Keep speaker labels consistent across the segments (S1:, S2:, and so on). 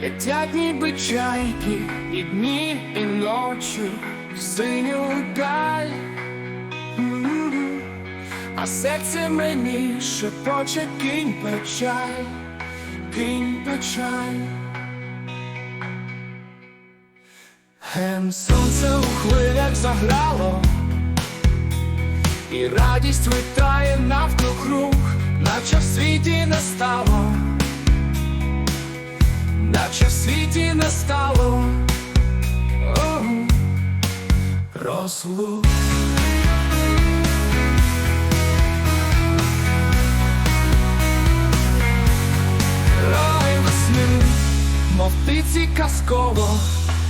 S1: Летять ніби чайки і дні, і ночі в синю даль. А серце мені шепоче кинь печаль, кинь печаль. Ген сонце у хвилях заграло, і радість витає навкруг, наче в світі не розлук. Рай весни, мов птиці казково,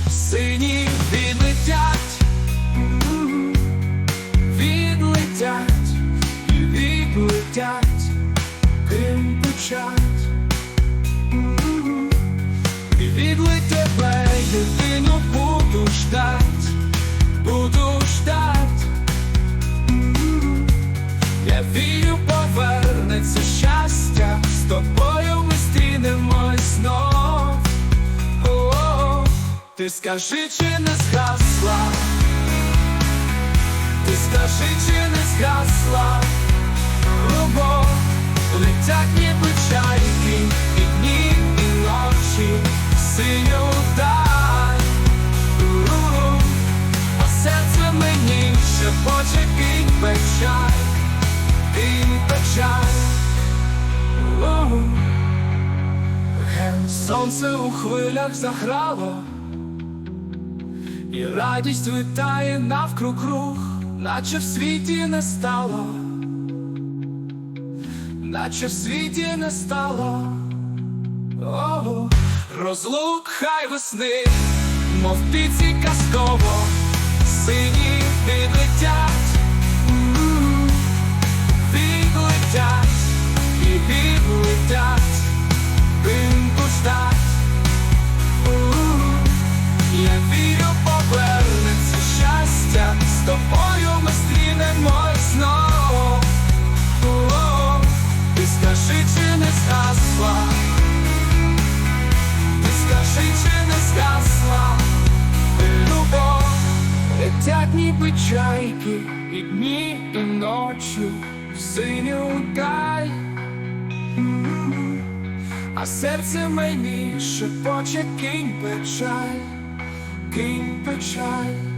S1: сині відлетять, відлетять відлетять, ким печать, відлетять тебе, єдину буду ждать, ти скажи, чи не згасла, ти скажи, чи не згасла, любов, летять ніби чайки, і дні, і ночі, синю даль. У, А серце мені шепоче кинь печаль, кинь печаль. Сонце у хвилях заграло, і радість витає навкруг рух, наче в світі не стало, наче в світі не стало. О, розлук хай весни, мов піці казково, сині відлетять, ніби чайки, і дні, і ночі в синю даль. А серце мені шепоче кинь печаль, кинь печаль.